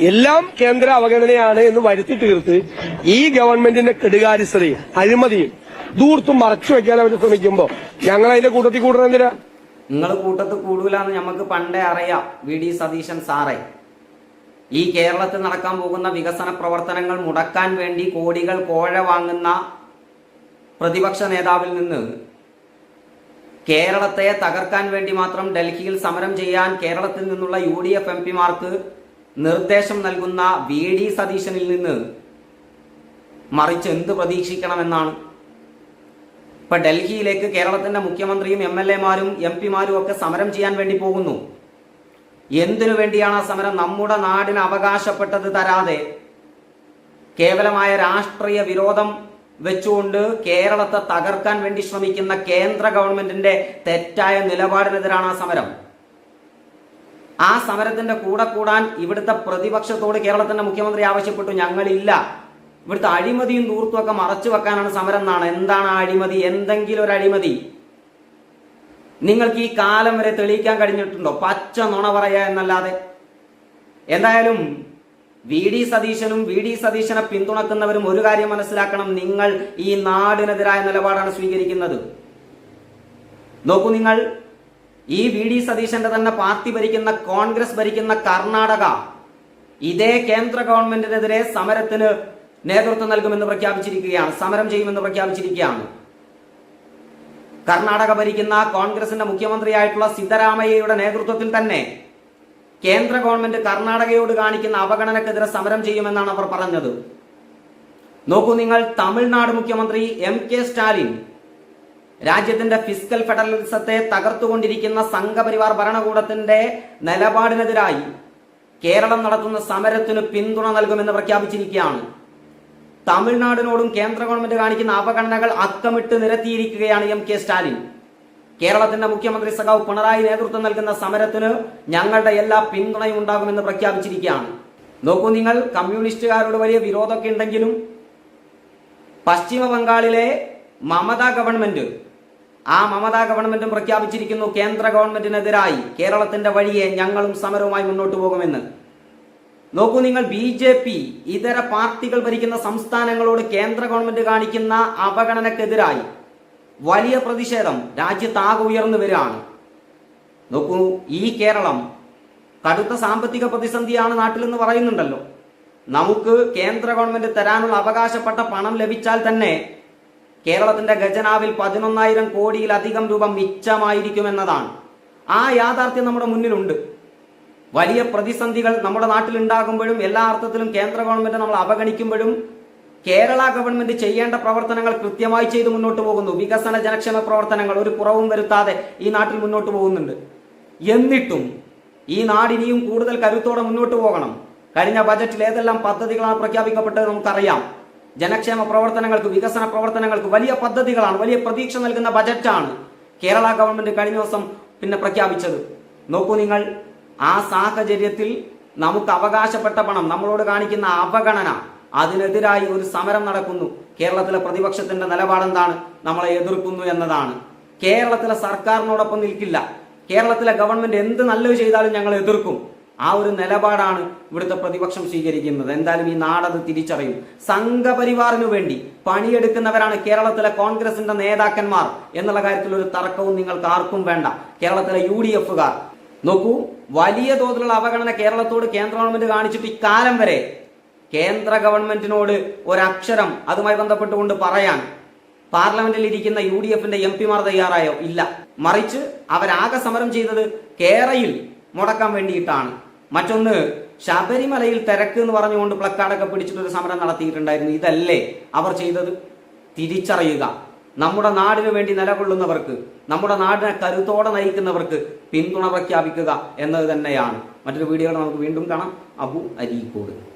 എല്ലാം കേന്ദ്ര അവഗണനയാണ് എന്ന് വരുത്തി തീർത്ത് ഈ ഗവൺമെന്റിന്റെ കെടുകാര്യസ്ഥതയും അഴിമതിയും ദൂർത്തും മറച്ചു വെക്കാൻ അവർ ശ്രമിക്കുമ്പോ ഞങ്ങൾ അതിന്റെ കൂട്ടത്തിൽ കൂടണം എന്തിനാ? നിങ്ങൾ കൂട്ടത്ത് കൂടൂലെന്ന് നമുക്ക് പണ്ടേ അറിയാം വി ഡി സതീശൻ സാറേ. ഈ കേരളത്തിൽ നടക്കാൻ പോകുന്ന വികസന പ്രവർത്തനങ്ങൾ മുടക്കാൻ വേണ്ടി കോടികൾ കോഴ വാങ്ങുന്ന പ്രതിപക്ഷ നേതാവിൽ നിന്ന് കേരളത്തെ തകർക്കാൻ വേണ്ടി മാത്രം ഡൽഹിയിൽ സമരം ചെയ്യാൻ കേരളത്തിൽ നിന്നുള്ള യു ഡി എഫ് എം പിമാർക്ക് നിർദ്ദേശം നൽകുന്ന വി ഡി സതീശനിൽ നിന്ന് മറിച്ച് എന്ത് പ്രതീക്ഷിക്കണമെന്നാണ്? ഇപ്പൊ ഡൽഹിയിലേക്ക് കേരളത്തിന്റെ മുഖ്യമന്ത്രിയും എം എൽ എമാരും എം പിമാരും ഒക്കെ സമരം ചെയ്യാൻ വേണ്ടി പോകുന്നു. എന്തിനു വേണ്ടിയാണ് ആ സമരം? നമ്മുടെ നാടിന് അവകാശപ്പെട്ടത് തരാതെ കേവലമായ രാഷ്ട്രീയ വിരോധം വെച്ചുകൊണ്ട് കേരളത്തെ തകർക്കാൻ വേണ്ടി ശ്രമിക്കുന്ന കേന്ദ്ര ഗവൺമെന്റിന്റെ തെറ്റായ നിലപാടിനെതിരാണ് ആ സമരം. ആ സമരത്തിന്റെ കൂടെ കൂടാൻ ഇവിടുത്തെ പ്രതിപക്ഷത്തോട് കേരളത്തിന്റെ മുഖ്യമന്ത്രി ആവശ്യപ്പെട്ടു. ഞങ്ങളില്ല. ഇവിടുത്തെ അഴിമതിയും ദൂർത്തുമൊക്കെ മറച്ചു വെക്കാനാണ് സമരം എന്നാണ്. എന്താണ് ആ അഴിമതി? എന്തെങ്കിലും ഒരു അഴിമതി. നിങ്ങൾക്ക് ഈ കാലം വരെ തെളിയിക്കാൻ കഴിഞ്ഞിട്ടുണ്ടോ? പച്ച നുണ പറയുക എന്നല്ലാതെ. എന്തായാലും വി ഡി സതീശനും വി ഡി സതീശനെ പിന്തുണക്കുന്നവരും ഒരു കാര്യം മനസ്സിലാക്കണം. നിങ്ങൾ ഈ നാടിനെതിരായ നിലപാടാണ് സ്വീകരിക്കുന്നത്. നോക്കൂ നിങ്ങൾ. ഈ വി ഡി സതീശന്റെ തന്നെ പാർട്ടി ഭരിക്കുന്ന കോൺഗ്രസ് ഭരിക്കുന്ന കർണാടക ഇതേ കേന്ദ്ര ഗവൺമെന്റിനെതിരെ സമരത്തിന് നേതൃത്വം നൽകുമെന്ന് പ്രഖ്യാപിച്ചിരിക്കുകയാണ്. സമരം ചെയ്യുമെന്ന് പ്രഖ്യാപിച്ചിരിക്കുകയാണ്. കർണാടക ഭരിക്കുന്ന കോൺഗ്രസിന്റെ മുഖ്യമന്ത്രിയായിട്ടുള്ള സിദ്ധരാമയ്യയുടെ നേതൃത്വത്തിൽ തന്നെ കേന്ദ്ര ഗവൺമെന്റ് കർണാടകയോട് കാണിക്കുന്ന അവഗണനക്കെതിരെ സമരം ചെയ്യുമെന്നാണ് അവർ പറഞ്ഞത്. നോക്കൂ നിങ്ങൾ തമിഴ്നാട് മുഖ്യമന്ത്രി എം കെ സ്റ്റാലിൻ രാജ്യത്തിന്റെ ഫിസിക്കൽ ഫെഡറലിസത്തെ തകർത്തുകൊണ്ടിരിക്കുന്ന സംഘപരിവാർ ഭരണകൂടത്തിന്റെ നിലപാടിനെതിരായി കേരളം നടത്തുന്ന സമരത്തിന് പിന്തുണ നൽകുമെന്ന് പ്രഖ്യാപിച്ചിരിക്കുകയാണ്. തമിഴ്നാടിനോടും കേന്ദ്ര ഗവൺമെന്റ് കാണിക്കുന്ന അവഗണനകൾ അക്കമിട്ട് നിരത്തിയിരിക്കുകയാണ് എം കെ സ്റ്റാലിൻ. കേരളത്തിന്റെ മുഖ്യമന്ത്രി സഖാവ് പിണറായി നേതൃത്വം നൽകുന്ന സമരത്തിന് ഞങ്ങളുടെ എല്ലാ പിന്തുണയും ഉണ്ടാകുമെന്ന് പ്രഖ്യാപിച്ചിരിക്കുകയാണ്. നോക്കൂ നിങ്ങൾ കമ്മ്യൂണിസ്റ്റുകാരോട് വലിയ വിരോധമൊക്കെ ഉണ്ടെങ്കിലും പശ്ചിമ ബംഗാളിലെ മമതാ ഗവൺമെന്റ് ആ മമതാ ഗവൺമെന്റും പ്രഖ്യാപിച്ചിരിക്കുന്നു കേന്ദ്ര ഗവൺമെന്റിനെതിരായി. കേരളത്തിന്റെ വഴിയെ ഞങ്ങളും സമരവുമായി മുന്നോട്ട് പോകുമെന്ന്. നോക്കൂ നിങ്ങൾ ബി ജെ പി ഇതര പാർട്ടികൾ ഭരിക്കുന്ന സംസ്ഥാനങ്ങളോട് കേന്ദ്ര ഗവൺമെന്റ് കാണിക്കുന്ന അവഗണനക്കെതിരായി വലിയ പ്രതിഷേധം രാജ്യത്താകെ ഉയർന്നു വരികയാണ്. നോക്കൂ ഈ കേരളം കടുത്ത സാമ്പത്തിക പ്രതിസന്ധിയാണ് നാട്ടിലെന്ന് പറയുന്നുണ്ടല്ലോ. നമുക്ക് കേന്ദ്ര ഗവൺമെന്റ് തരാനുള്ള അവകാശപ്പെട്ട പണം ലഭിച്ചാൽ തന്നെ കേരളത്തിന്റെ ഖജനാവിൽ പതിനൊന്നായിരം കോടിയിലധികം രൂപ മിച്ചമായിരിക്കുമെന്നതാണ്. ആ യാഥാർത്ഥ്യം നമ്മുടെ മുന്നിലുണ്ട്. വലിയ പ്രതിസന്ധികൾ നമ്മുടെ നാട്ടിൽ ഉണ്ടാകുമ്പോഴും എല്ലാ അർത്ഥത്തിലും കേന്ദ്ര ഗവൺമെന്റ് നമ്മൾ അവഗണിക്കുമ്പോഴും കേരള ഗവൺമെന്റ് ചെയ്യേണ്ട പ്രവർത്തനങ്ങൾ കൃത്യമായി ചെയ്ത് മുന്നോട്ട് പോകുന്നു. വികസന ജനക്ഷേമ പ്രവർത്തനങ്ങൾ ഒരു കുറവും വരുത്താതെ ഈ നാട്ടിൽ മുന്നോട്ട് പോകുന്നുണ്ട്. എന്നിട്ടും ഈ നാടിനിയും കൂടുതൽ കരുത്തോടെ മുന്നോട്ട് പോകണം. കഴിഞ്ഞ ബജറ്റിൽ ഏതെല്ലാം പദ്ധതികളാണ് പ്രഖ്യാപിക്കപ്പെട്ടത് നമുക്കറിയാം. ജനക്ഷേമ പ്രവർത്തനങ്ങൾക്ക് വികസന പ്രവർത്തനങ്ങൾക്ക് വലിയ പദ്ധതികളാണ് വലിയ പ്രതീക്ഷ നൽകുന്ന ബജറ്റാണ് കേരള ഗവൺമെന്റ് കഴിഞ്ഞ ദിവസം പിന്നെ പ്രഖ്യാപിച്ചത്. നോക്കൂ നിങ്ങൾ ആ സാഹചര്യത്തിൽ നമുക്ക് അവകാശപ്പെട്ട പണം നമ്മളോട് കാണിക്കുന്ന അവഗണന അതിനെതിരായി ഒരു സമരം നടക്കുന്നു. കേരളത്തിലെ പ്രതിപക്ഷത്തിന്റെ നിലപാടെന്താണ്? നമ്മളെ എതിർക്കുന്നു എന്നതാണ്. കേരളത്തിലെ സർക്കാരിനോടൊപ്പം നിൽക്കില്ല. കേരളത്തിലെ ഗവൺമെന്റ് എന്ത് നല്ലത് ചെയ്താലും ഞങ്ങൾ എതിർക്കും. ആ ഒരു നിലപാടാണ് ഇവിടുത്തെ പ്രതിപക്ഷം സ്വീകരിക്കുന്നത്. എന്തായാലും ഈ നാടത് തിരിച്ചറിയും. സംഘപരിവാറിനു വേണ്ടി പണിയെടുക്കുന്നവരാണ് കേരളത്തിലെ കോൺഗ്രസിന്റെ നേതാക്കന്മാർ എന്നുള്ള കാര്യത്തിൽ ഒരു തർക്കവും നിങ്ങൾക്ക് ആർക്കും വേണ്ട. കേരളത്തിലെ യു ഡി എഫുകാർ നോക്കൂ വലിയ തോതിലുള്ള അവഗണന കേരളത്തോട് കേന്ദ്ര ഗവൺമെന്റ് കാണിച്ചിട്ട് ഇക്കാലം വരെ കേന്ദ്ര ഗവൺമെന്റിനോട് ഒരക്ഷരം അതുമായി ബന്ധപ്പെട്ടുകൊണ്ട് പറയാൻ പാർലമെന്റിൽ ഇരിക്കുന്ന യു ഡി എഫിന്റെ എം പിമാർ തയ്യാറായോ? ഇല്ല. മറിച്ച് അവരാകെ സമരം ചെയ്തത് കേരയിൽ മുടക്കാൻ വേണ്ടിയിട്ടാണ്. മറ്റൊന്ന് ശബരിമലയിൽ തിരക്ക് എന്ന് പറഞ്ഞുകൊണ്ട് പ്ലക്കാടൊക്കെ പിടിച്ചിട്ട് ഒരു സമരം നടത്തിയിട്ടുണ്ടായിരുന്നു. ഇതല്ലേ അവർ ചെയ്തത്? തിരിച്ചറിയുക. നമ്മുടെ നാടിനു വേണ്ടി നിലകൊള്ളുന്നവർക്ക് നമ്മുടെ നാടിനെ കരുത്തോടെ നയിക്കുന്നവർക്ക് പിന്തുണ പ്രഖ്യാപിക്കുക എന്നത് തന്നെയാണ്. മറ്റൊരു വീഡിയോ നമുക്ക് വീണ്ടും കാണാം. അബു അരീക്കോട്.